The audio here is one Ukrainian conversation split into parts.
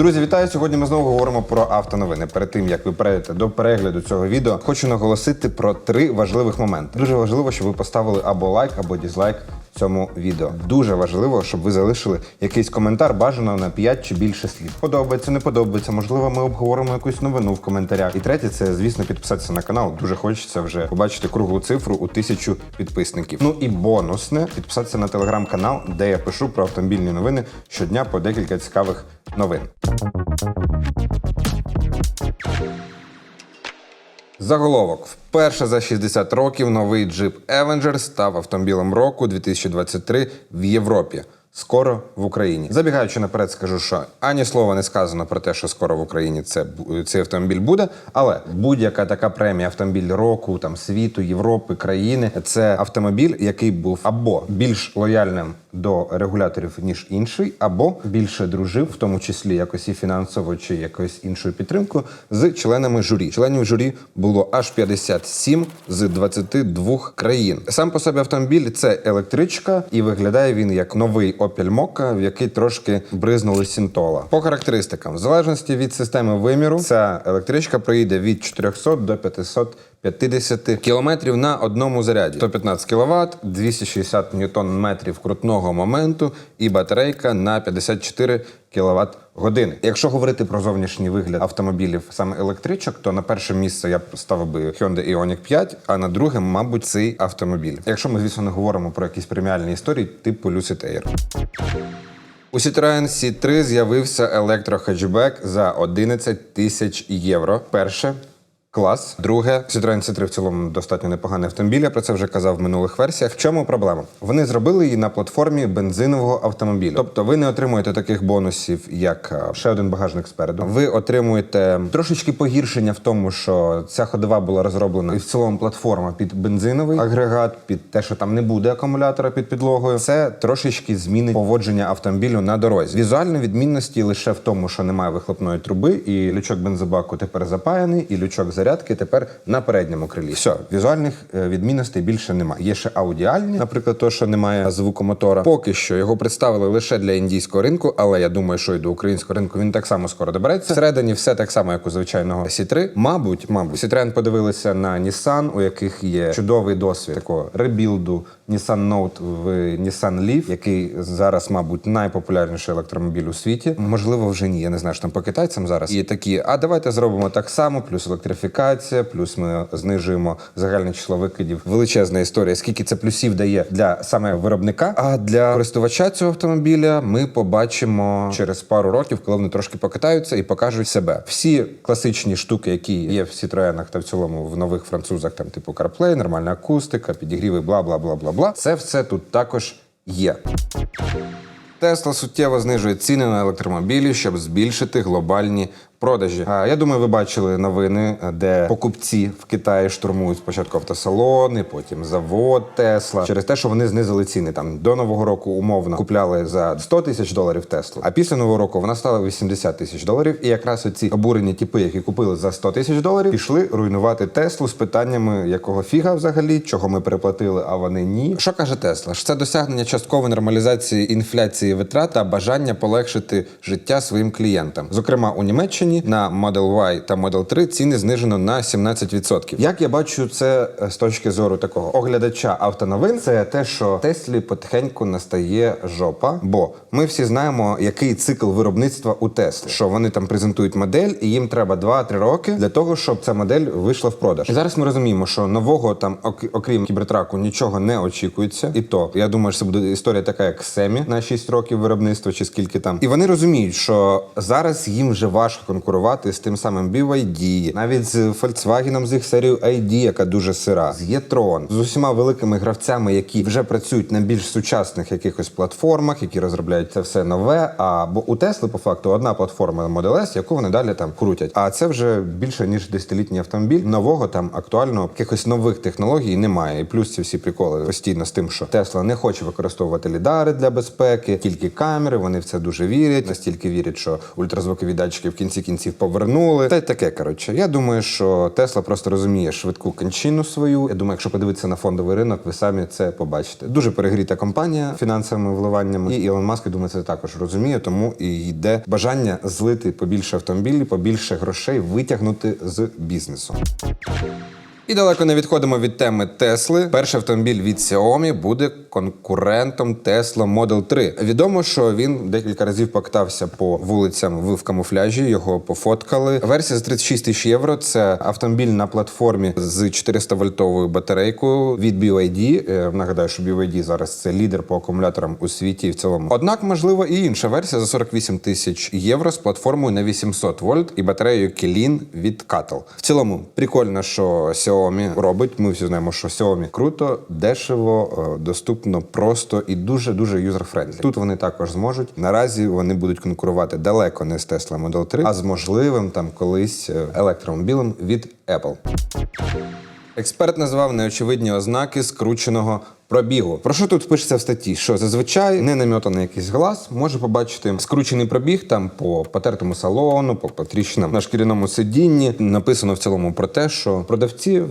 Друзі, вітаю! Сьогодні ми знову говоримо про автоновини. Перед тим як ви перейдете до перегляду цього відео, хочу наголосити про три важливих моменти. Дуже важливо, щоб ви поставили або лайк, або дізлайк цьому відео. Дуже важливо, щоб ви залишили якийсь коментар, бажано на 5 чи більше слів. Подобається, не подобається. Можливо, ми обговоримо якусь новину в коментарях. І третє, це звісно підписатися на канал. Дуже хочеться вже побачити круглу цифру у тисячу підписників. Ну і бонусне підписатися на телеграм-канал, де я пишу про автомобільні новини щодня по декілька цікавих новин. Заголовок: вперше за 60 років новий джип Avenger став автомобілем року 2023 в Європі. Скоро в Україні. Забігаючи наперед, скажу, що ані слова не сказано про те, що скоро в Україні це цей автомобіль буде. Але будь-яка така премія автомобіль року, там світу, Європи, країни це автомобіль, який був або більш лояльним до регуляторів ніж інший, або більше дружив, в тому числі якось і фінансово чи якоюсь іншою підтримкою, з членами журі. Членів журі було аж 57 з 22 країн. Сам по собі автомобіль це електричка, і виглядає він як новий Opel Mokka, в який трошки бризнули сінтола. По характеристикам, в залежності від системи виміру, ця електричка проїде від 400 до 500 50 кілометрів на одному заряді. 115 кВт, 260 ньютон метрів крутного моменту і батарейка на 54 кВт години. Якщо говорити про зовнішній вигляд автомобілів саме електричок, то на перше місце я б ставив би Hyundai Ioniq 5, а на друге, мабуть, цей автомобіль. Якщо ми, звісно, не говоримо про якісь преміальні історії, типу Lucid Air. У Citroen C3 з'явився електрохетчбек за 11 тисяч євро. Перше. Клас. Друге, Citroen C3 в цілому достатньо непоганий автомобіль. Я про це вже казав в минулих версіях. В чому проблема? Вони зробили її на платформі бензинового автомобіля. Тобто ви не отримуєте таких бонусів, як е, ще один багажник спереду. Ви отримуєте трошечки погіршення в тому, що ця ходова була розроблена і в цілому платформа під бензиновий агрегат, під те, що там не буде акумулятора під підлогою. Це трошечки змінить поводження автомобілю на дорозі. Візуальні відмінності лише в тому, що немає вихлопної труби, і лючок бензобаку тепер запаяний, і лючок зарядки тепер на передньому крилі. Все, візуальних е, відмінностей більше немає. Є ще аудіальні, наприклад, то, що немає звуку мотора. Поки що його представили лише для індійського ринку, але я думаю, що і до українського ринку він так само скоро добереться. Всередині все так само, як у звичайного C3. Мабуть, мабуть, Citroen подивилися на Nissan, у яких є чудовий досвід такого ребілду Nissan Note в Nissan Leaf, який зараз, мабуть, найпопулярніший електромобіль у світі. Можливо, вже ні. Я не знаю, що там по китайцям зараз. І такі, а давайте зробимо так само, плюс електрифікація, плюс ми знижуємо загальне число викидів. Величезна історія. Скільки це плюсів дає для саме виробника. А для користувача цього автомобіля ми побачимо через пару років, коли вони трошки покатаються і покажуть себе. Всі класичні штуки, які є в Citroenах та в цілому в нових французах, там типу CarPlay, нормальна акустика, підігріви, бла бла бла бла бла. Це все тут також є. Тесла суттєво знижує ціни на електромобілі, щоб збільшити глобальні продажі. А я думаю, ви бачили новини, де покупці в Китаї штурмують спочатку автосалони, потім завод Тесла через те, що вони знизили ціни. Там до нового року умовно купляли за 100 тисяч доларів Теслу. А після нового року вона стала 80 тисяч доларів. І якраз оці обурені типи, які купили за 100 тисяч доларів, пішли руйнувати Теслу з питаннями, якого фіга взагалі, чого ми переплатили, а вони ні. Що каже Тесла? Це досягнення часткової нормалізації інфляції витрат та бажання полегшити життя своїм клієнтам. Зокрема, у Німеччині на Model Y та Model 3 ціни знижено на 17%. Як я бачу це е, з точки зору такого оглядача автоновин, це те, що Теслі потихеньку настає жопа, бо ми всі знаємо, який цикл виробництва у Тесли, що вони там презентують модель, і їм треба 2-3 роки для того, щоб ця модель вийшла в продаж. І зараз ми розуміємо, що нового там, ок- окрім кібертраку, нічого не очікується. І то я думаю, що це буде історія така, як Семі на 6 років виробництва, чи скільки там. І вони розуміють, що зараз їм вже важко конкурувати з тим самим BYD, навіть з Volkswagen, з їх серією ID, яка дуже сира, з e-tron, з усіма великими гравцями, які вже працюють на більш сучасних якихось платформах, які розробляють це все нове. А бо у Тесли по факту одна платформа Model S, яку вони далі там крутять. А це вже більше ніж десятилітній автомобіль. Нового там актуально якихось нових технологій немає. І плюс ці всі приколи постійно з тим, що Тесла не хоче використовувати лідари для безпеки, тільки камери. Вони в це дуже вірять. Настільки вірять, що ультразвукові датчики в кінці кінців повернули. Та й таке, коротше. Я думаю, що Тесла просто розуміє швидку кончину свою. Я думаю, якщо подивитися на фондовий ринок, ви самі це побачите. Дуже перегріта компанія фінансовими вливаннями. І Ілон Маск, я думаю, це також розуміє, тому і йде бажання злити побільше автомобілів, побільше грошей витягнути з бізнесу. І далеко не відходимо від теми Тесли. Перший автомобіль від Xiaomi буде конкурентом Tesla Model 3. Відомо, що він декілька разів покатався по вулицям в камуфляжі. Його пофоткали. Версія за 36 тисяч євро. Це автомобіль на платформі з 400 вольтовою батарейкою від BYD. Е, Нагадаю, що BYD зараз це лідер по акумуляторам у світі і в цілому. Однак, можливо, і інша версія за 48 тисяч євро з платформою на 800 вольт і батареєю Kirin від Cattle. В цілому прикольно, що Xiaomi робить. Ми всі знаємо, що Xiaomi круто, дешево, е, доступно, просто і дуже дуже юзер-френдлі. Тут вони також зможуть. Наразі вони будуть конкурувати далеко не з Tesla Model 3, а з можливим там колись е, електромобілем від Apple. Експерт назвав неочевидні ознаки скрученого пробігу. Про що тут пишеться в статті? Що зазвичай не намітаний якийсь глаз може побачити скручений пробіг там по потертому салону, по потріщинам на шкіряному сидінні. Написано в цілому про те, що продавці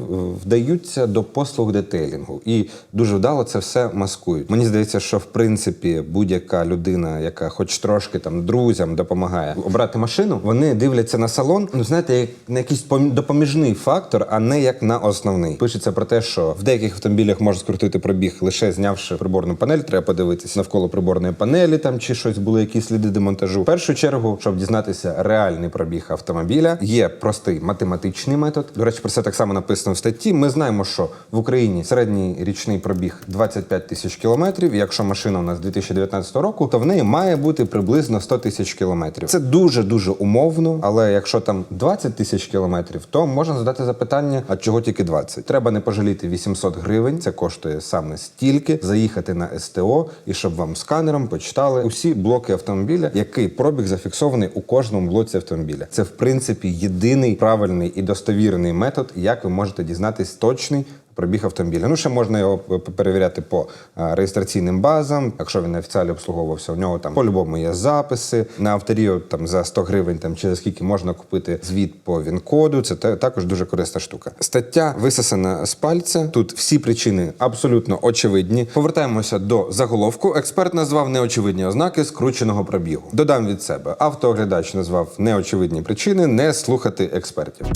вдаються до послуг детейлінгу і дуже вдало це все маскують. Мені здається, що в принципі будь-яка людина, яка хоч трошки там друзям допомагає обрати машину, вони дивляться на салон. Ну знаєте, як на якийсь пом- допоміжний фактор, а не як на основний. Пишеться про те, що в деяких автомобілях можна скрутити пробіг лише знявши приборну панель. Треба подивитися навколо приборної панелі, там чи щось були якісь сліди демонтажу. В першу чергу, щоб дізнатися реальний пробіг автомобіля, є простий математичний метод. До речі, про це так само написано в статті. Ми знаємо, що в Україні середній річний пробіг 25 тисяч кілометрів. Якщо машина у нас 2019 року, то в неї має бути приблизно 100 тисяч кілометрів. Це дуже дуже умовно, але якщо там 20 тисяч кілометрів, то можна задати запитання: а чого тільки 20? Треба не пожаліти 800 гривень. Це коштує саме стільки. Заїхати на СТО і щоб вам сканером почитали усі блоки автомобіля, який пробіг зафіксований у кожному блоці автомобіля. Це в принципі єдиний правильний і достовірний метод, як ви можете дізнатись точний. Пробіг автомобіля. Ну, ще можна його перевіряти по е, реєстраційним базам. Якщо він офіціально обслуговувався, у нього там по-любому є записи. На авторію там за 100 гривень там чи за скільки можна купити звіт по він-коду. Це також дуже корисна штука. Стаття висосана з пальця. Тут всі причини абсолютно очевидні. Повертаємося до заголовку. Експерт назвав неочевидні ознаки скрученого пробігу. Додам від себе. Автооглядач назвав неочевидні причини не слухати експертів.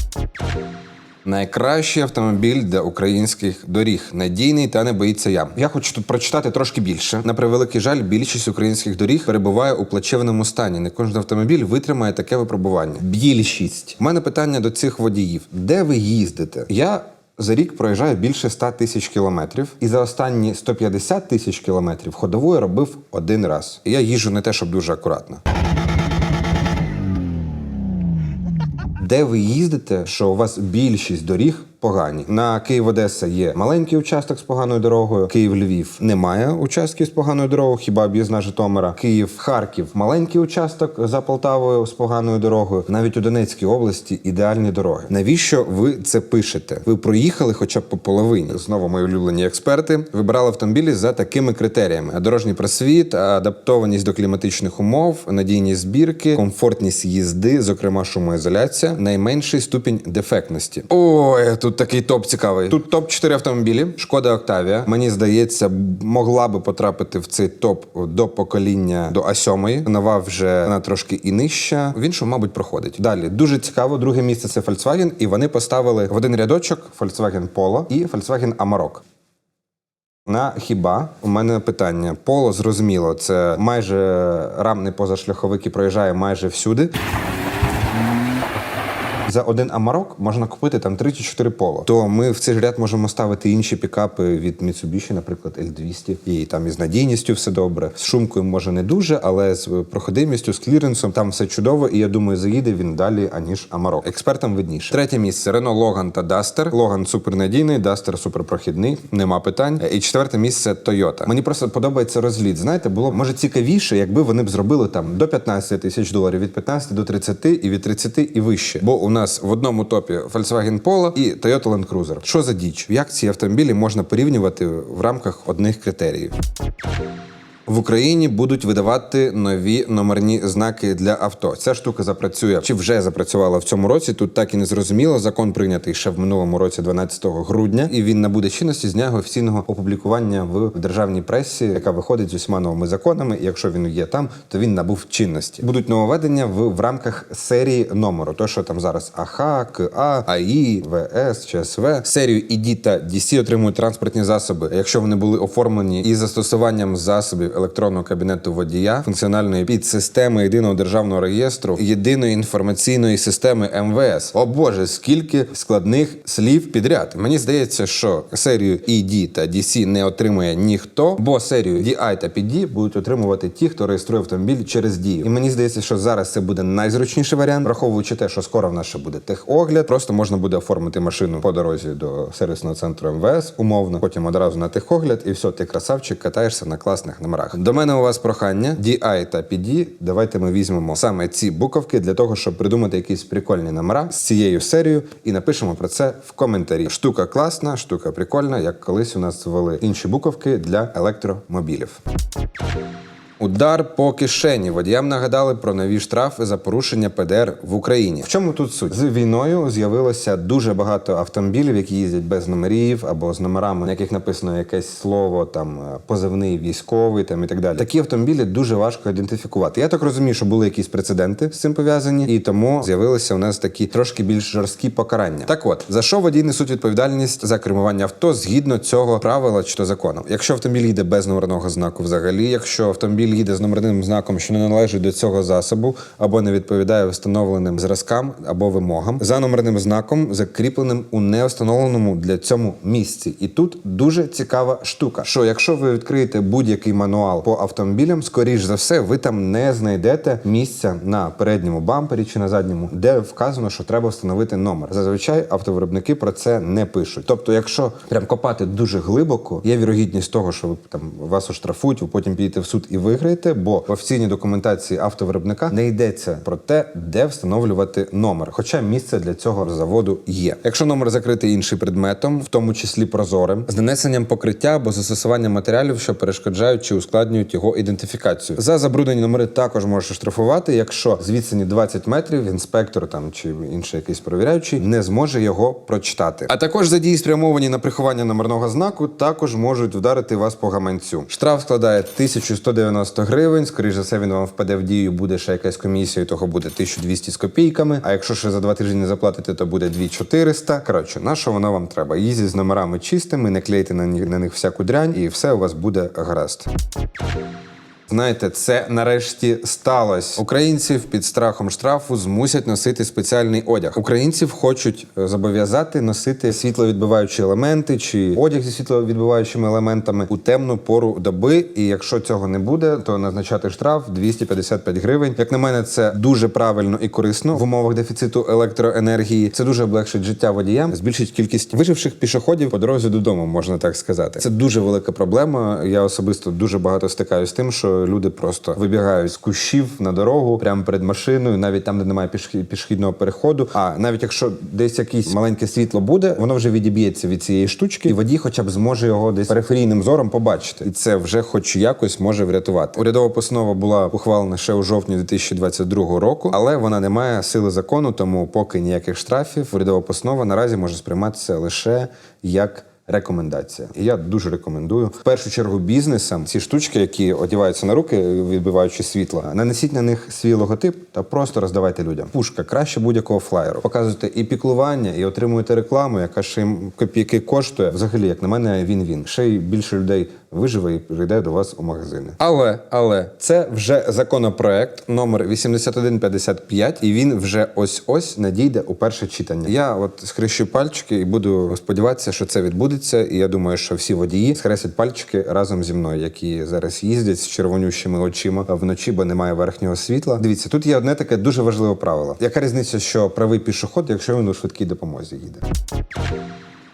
Найкращий автомобіль для українських доріг, надійний та не боїться ям. Я хочу тут прочитати трошки більше. На превеликий жаль, більшість українських доріг перебуває у плачевному стані. Не кожен автомобіль витримає таке випробування. Більшість. У мене питання до цих водіїв: де ви їздите? Я. За рік проїжджаю більше 100 тисяч кілометрів, і за останні 150 тисяч кілометрів ходовою робив один раз. Я їжджу не те, щоб дуже акуратно. Де ви їздите, що у вас більшість доріг погані? На Київ-Одеса є маленький участок з поганою дорогою. Київ-Львів немає участків з поганою дорогою, хіба об'їзна Житомира. Київ-Харків маленький участок за Полтавою з поганою дорогою. Навіть у Донецькій області ідеальні дороги. Навіщо ви це пишете? Ви проїхали хоча б по половині. Знову мої улюблені експерти вибирали автомобілі за такими критеріями: дорожній просвіт, адаптованість до кліматичних умов, надійність збірки, комфортність їзди, зокрема шумоізоляція, найменший ступінь дефектності. Ой, тут такий топ цікавий. Тут топ 4 автомобілі. Шкода Октавія. Мені здається, могла би потрапити в цей топ до покоління до А7. Нова вже вона трошки і нижча. В іншому, мабуть, проходить. Далі дуже цікаво. Друге місце це Volkswagen, і вони поставили в один рядочок Volkswagen Polo і Volkswagen Amarok. На хіба у мене питання. Поло зрозуміло, це майже рамний позашляховик і проїжджає майже всюди. За один амарок можна купити там 3 чи 4 поло. То ми в цей ж ряд можемо ставити інші пікапи від Mitsubishi, наприклад, L200. І там із надійністю все добре. З шумкою може не дуже, але з проходимістю, з кліренсом там все чудово. І я думаю, заїде він далі, аніж амарок. Експертам видніше. Третє місце Renault Logan та Duster. Logan супернадійний, Duster суперпрохідний, нема питань. І четверте місце Toyota. Мені просто подобається розліт. Знаєте, було може цікавіше, якби вони б зробили там до 15 тисяч доларів, від 15 до 30 і від 30 і вище. Бо у нас в одному топі Volkswagen Polo і Toyota Land Cruiser. Що за діч? Як ці автомобілі можна порівнювати в рамках одних критеріїв? В Україні будуть видавати нові номерні знаки для авто. Ця штука запрацює чи вже запрацювала в цьому році. Тут так і не зрозуміло. Закон прийнятий ще в минулому році, 12 грудня, і він набуде чинності з дня офіційного опублікування в державній пресі, яка виходить з усіма новими законами. І якщо він є там, то він набув чинності. Будуть нововведення в, в рамках серії номеру. То, що там зараз АХ, КА, АІ, ВС, ЧСВ. Серію ІД та DC отримують транспортні засоби, якщо вони були оформлені із застосуванням засобів електронного кабінету водія, функціональної підсистеми єдиного державного реєстру, єдиної інформаційної системи МВС. О Боже, скільки складних слів підряд. Мені здається, що серію ED та DC не отримує ніхто, бо серію DI та PD будуть отримувати ті, хто реєструє автомобіль через дію. І мені здається, що зараз це буде найзручніший варіант, враховуючи те, що скоро в нас ще буде техогляд. Просто можна буде оформити машину по дорозі до сервісного центру МВС, умовно, потім одразу на техогляд, і все, ти красавчик, катаєшся на класних номерах. До мене у вас прохання DI та PD. Давайте ми візьмемо саме ці буковки для того, щоб придумати якісь прикольні номера з цією серією, і напишемо про це в коментарі. Штука класна, штука прикольна, як колись у нас ввели інші буковки для електромобілів. Удар по кишені. Водіям нагадали про нові штрафи за порушення ПДР в Україні. В чому тут суть? З війною з'явилося дуже багато автомобілів, які їздять без номерів або з номерами, на яких написано якесь слово, там е, позивний військовий, там і так далі. Такі автомобілі дуже важко ідентифікувати. Я так розумію, що були якісь прецеденти з цим пов'язані, і тому з'явилися у нас такі трошки більш жорсткі покарання. Так от за що водії несуть відповідальність за кермування авто згідно цього правила чи то закону. Якщо автомобіль їде без номерного знаку, взагалі, якщо автомобіль їде з номерним знаком, що не належить до цього засобу, або не відповідає встановленим зразкам або вимогам, за номерним знаком, закріпленим у неустановленому для цьому місці. І тут дуже цікава штука: що якщо ви відкриєте будь-який мануал по автомобілям, скоріш за все, ви там не знайдете місця на передньому бампері чи на задньому, де вказано, що треба встановити номер. Зазвичай автовиробники про це не пишуть. Тобто, якщо прям копати дуже глибоко, є вірогідність того, що ви там вас оштрафують, ви потім підете в суд і виграєте, бо в офіційній документації автовиробника не йдеться про те, де встановлювати номер. Хоча місце для цього заводу є. Якщо номер закритий іншим предметом, в тому числі прозорим, з нанесенням покриття або застосуванням матеріалів, що перешкоджають чи ускладнюють його ідентифікацію. За забруднені номери також можеш штрафувати, якщо з відстані 20 метрів інспектор там чи інший якийсь перевіряючий не зможе його прочитати. А також за дії спрямовані на приховання номерного знаку, також можуть вдарити вас по гаманцю. Штраф складає 1190 гривень. Скоріше за все, він вам впаде в дію, буде ще якась комісія, того буде 1200 з копійками. А якщо ще за два тижні не заплатите, то буде 2400. Коротше, на що воно вам треба? Їздіть з номерами чистими, не клейте на них всяку дрянь, і все у вас буде гаразд. Знаєте, це нарешті сталося. Українців під страхом штрафу змусять носити спеціальний одяг. Українців хочуть е, зобов'язати носити світловідбиваючі елементи чи одяг зі світловідбиваючими елементами у темну пору доби. І якщо цього не буде, то назначати штраф 255 гривень. Як на мене, це дуже правильно і корисно в умовах дефіциту електроенергії. Це дуже облегшить життя водіям, збільшить кількість виживших пішоходів по дорозі додому, можна так сказати. Це дуже велика проблема. Я особисто дуже багато стикаюся з тим, що люди просто вибігають з кущів на дорогу прямо перед машиною, навіть там, де немає пішохідного переходу. А навіть якщо десь якесь маленьке світло буде, воно вже відіб'ється від цієї штучки, і водій, хоча б зможе його десь периферійним зором побачити, і це вже, хоч якось, може врятувати. Урядова постанова була ухвалена ще у жовтні 2022 року, але вона не має сили закону, тому поки ніяких штрафів урядова постанова наразі може сприйматися лише як. Рекомендація, і я дуже рекомендую в першу чергу бізнесам ці штучки, які одіваються на руки, відбиваючи світло. Нанесіть на них свій логотип та просто роздавайте людям. Пушка краще будь-якого флаєру. Показуєте і піклування, і отримуєте рекламу, яка ще їм копійки коштує. Взагалі, як на мене, він він ще й більше людей виживе і прийде до вас у магазини. Але але це вже законопроект номер 8155, і він вже ось ось надійде у перше читання. Я от схрещу пальчики і буду сподіватися, що це відбудеться. І я думаю, що всі водії схрестять пальчики разом зі мною, які зараз їздять з червонющими очима вночі, бо немає верхнього світла. Дивіться, тут є одне таке дуже важливе правило. Яка різниця, що правий пішоход, якщо він у швидкій допомозі їде?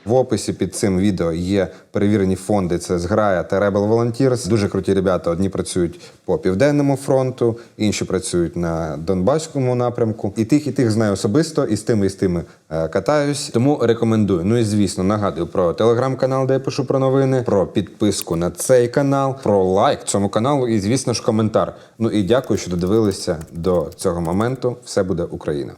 В описі під цим відео є перевірені фонди. Це зграя та Rebel Volunteers. Дуже круті ребята. Одні працюють по південному фронту, інші працюють на Донбаському напрямку. І тих, і тих знаю особисто, і з тими, і з тими е, катаюсь. Тому рекомендую. Ну і звісно, нагадую про телеграм-канал, де я пишу про новини, про підписку на цей канал, про лайк цьому каналу і, звісно ж, коментар. Ну і дякую, що додивилися до цього моменту. Все буде Україна.